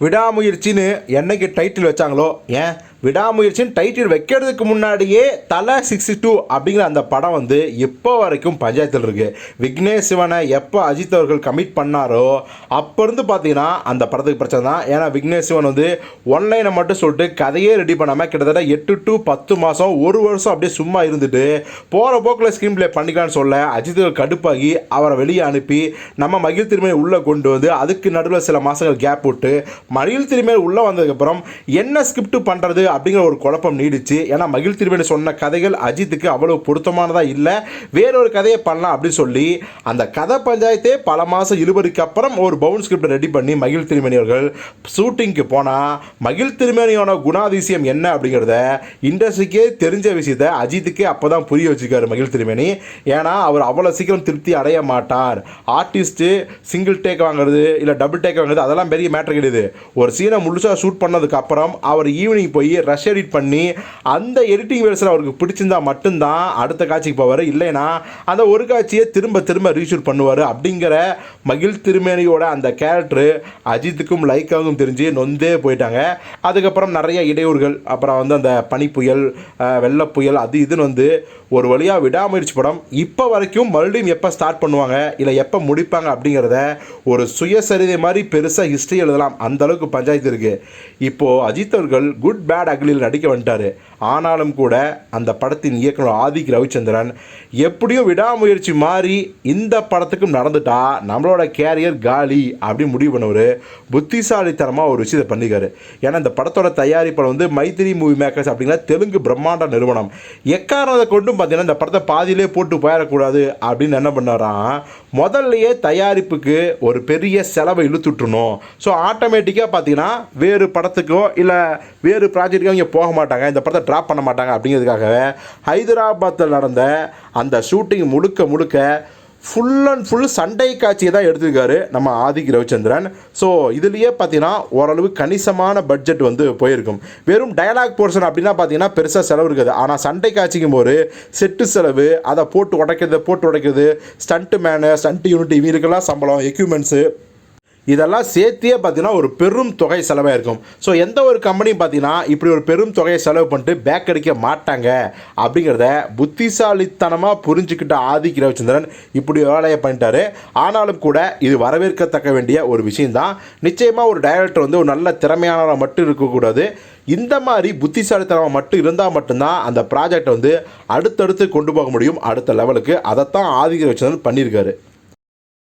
விடாமுயற்சின்னு என்னைக்கு டைட்டில் வச்சாங்களோ ஏன்? விடாமுயற்சின்னு டைட்டில் வைக்கிறதுக்கு முன்னாடியே தலை சிக்ஸ்டி டூ அப்படிங்கிற அந்த படம் வந்து இப்போ வரைக்கும் பஞ்சாயத்தில் இருக்குது விக்னேஷ் சிவனை எப்போ அஜித் அவர்கள் கமிட் பண்ணாரோ அப்போ இருந்து பார்த்தீங்கன்னா அந்த படத்துக்கு பிரச்சனை தான். ஏன்னா விக்னேஷ் சிவன் வந்து ஒன்லைனை மட்டும் சொல்லிட்டு கதையே ரெடி பண்ணாமல் கிட்டத்தட்ட எட்டு டு பத்து மாதம் ஒரு வருஷம் அப்படியே சும்மா இருந்துட்டு போகிற போக்கில் ஸ்க்ரீன் ப்ளே பண்ணிக்கலாம்னு சொல்ல அஜித் அவர்கள் கடுப்பாகி அவரை வெளியே அனுப்பி நம்ம மகிழ் திருமையை உள்ளே கொண்டு வந்து அதுக்கு நடுவில் சில மாதங்கள் கேப் விட்டு மகிழ் திருமையில் உள்ளே வந்ததுக்கப்புறம் என்ன ஸ்கிரிப்ட் பண்ணுறது அப்படிங்கிற ஒரு குழப்பம் நீடிச்சு. ஏன்னா மகிழ் திருவேணி சொன்ன கதைகள் அஜித்துக்கு அவ்வளவு பொருத்தமானதாக இல்லை. வேறொரு கதையை பண்ணலாம் அப்படின்னு சொல்லி அந்த கதை பஞ்சாயத்தே பல மாதம் இழுபறிக்கு அப்புறம் ஒரு பவுன் ஸ்கிரிப்ட் ரெடி பண்ணி மகிழ் திருமணி அவர்கள் ஷூட்டிங்க்கு போனால் மகிழ் திருமணியோட குணாதிசயம் என்ன அப்படிங்கிறத இண்டஸ்ட்ரிக்கே தெரிஞ்ச விஷயத்த அஜித்துக்கே அப்போ தான் புரிய வச்சுருக்காரு மகிழ் திருமணி ஏன்னா அவர் அவ்வளோ சீக்கிரம் திருப்தி அடைய மாட்டார். ஆர்டிஸ்ட்டு சிங்கிள் டேக் வாங்குறது இல்லை டபுள் டேக் வாங்குறது அதெல்லாம் பெரிய மேட்டர் கிடையாது. ஒரு சீனை முழுசாக ஷூட் பண்ணதுக்கப்புறம் அவர் ஈவினிங் போய் ரஷ் எடிட் பண்ணி அந்த எடிட்டிங் வேர்ஸில் அவருக்கு பிடிச்சிருந்தா மட்டும்தான் அடுத்த காட்சிக்கு போவார். இல்லைன்னா அந்த ஒரு காட்சியை திரும்ப திரும்ப ரீஷூட் பண்ணுவார். அப்படிங்கிற மகிழ் திருமேனியோட அந்த கேரக்டரு அஜித்துக்கும் லைக்காகவும் தெரிஞ்சு நொந்தே போயிட்டாங்க. அதுக்கப்புறம் நிறைய இடையூறுகள் அப்புறம் வந்து அந்த பனிப்புயல் புயல் வெள்ளப் புயல் அது இதுன்னு வந்து ஒரு வழியாக விடாமுயற்சி படம். இப்போ வரைக்கும் மறுபடியும் எப்போ ஸ்டார்ட் பண்ணுவாங்க இல்லை எப்போ முடிப்பாங்க அப்படிங்கிறத ஒரு சுயசரிதை மாதிரி பெருசாக ஹிஸ்ட்ரி எழுதலாம். அந்தளவுக்கு பஞ்சாயத்து இருக்குது இப்போது அஜித் அவர்கள் குட் பேட் அக்லியில் நடிக்க வந்துட்டார். ஆனாலும் கூட அந்த படத்தின் இயக்குனர் ஆதிக் ரவிச்சந்திரன் எப்படியும் விடாமுயற்சி மாறி இந்த படத்துக்கும் நடந்துட்டா நம்மளோட கேரியர் காலி அப்படின்னு முடிவு பண்ணவர் புத்திசாலித்தனமாக ஒரு விஷயத்தை பண்ணிக்காரு. ஏன்னா இந்த படத்தோட தயாரிப்பாளர் வந்து மைத்திரி மூவி மேக்கர்ஸ் அப்படிங்கிற தெலுங்கு பிரம்மாண்ட நிறுவனம். எக்காரணத்தை கொண்டும் பார்த்தீங்கன்னா இந்த படத்தை பாதியிலே போட்டு போயிடக்கூடாது அப்படின்னு என்ன பண்ணாராம் முதல்லையே தயாரிப்புக்கு ஒரு பெரிய செலவை இழுத்துட்டுணும் ஸோ ஆட்டோமேட்டிக்காக பார்த்தீங்கன்னா வேறு படத்துக்கோ இல்லை வேறு ப்ராஜெக்ட் இருக்கவங்க போக மாட்டாங்க இந்த படத்தை ட்ராப் பண்ண மாட்டாங்க அப்படிங்கிறதுக்காகவே ஹைதராபாத்தில் நடந்த அந்த ஷூட்டிங் முழுக்க முழுக்க ஃபுல் அண்ட் ஃபுல் சண்டை காட்சியை தான் எடுத்திருக்காரு நம்ம ஆதிக் ரவிச்சந்திரன். ஸோ இதுலேயே பார்த்தீங்கன்னா ஓரளவு கணிசமான பட்ஜெட் வந்து போயிருக்கும். வெறும் டயலாக் போர்ஷன் அப்படின்னா பார்த்தீங்கன்னா பெருசாக செலவு இருக்காது. ஆனால் சண்டை காட்சிக்கும் போது செட்டு செலவு அதை போட்டு உடைக்கிறது போட்டு உடைக்கிறது ஸ்டண்ட்டு மேனு ஸ்டண்ட் யூனிட் இவங்களுக்கெல்லாம் சம்பளம் எக்யூப்மெண்ட்ஸு இதெல்லாம் சேர்த்தியே பார்த்தீங்கன்னா ஒரு பெரும் தொகை செலவாக இருக்கும். ஸோ எந்த ஒரு கம்பெனியும் பார்த்தீங்கன்னா இப்படி ஒரு பெரும் தொகையை செலவு பண்ணிட்டு பேக் அடிக்க மாட்டாங்க. அப்படிங்கிறத புத்திசாலித்தனமாக புரிஞ்சுக்கிட்ட ஆதிக் ரவிச்சந்திரன் இப்படி வேலையை பண்ணிட்டாரு. ஆனாலும் கூட இது வரவேற்கத்தக்க வேண்டிய ஒரு விஷயம்தான். நிச்சயமாக ஒரு டைரக்டர் வந்து ஒரு நல்ல திறமையானவராக மட்டும் இருக்கக்கூடாது. இந்த மாதிரி புத்திசாலித்தனமாக மட்டும் இருந்தால் மட்டும்தான் அந்த ப்ராஜெக்டை வந்து அடுத்தடுத்து கொண்டு போக முடியும். அடுத்த லெவலுக்கு அதைத்தான் ஆதிக்கிற ரவிச்சந்திரன் பண்ணியிருக்காரு.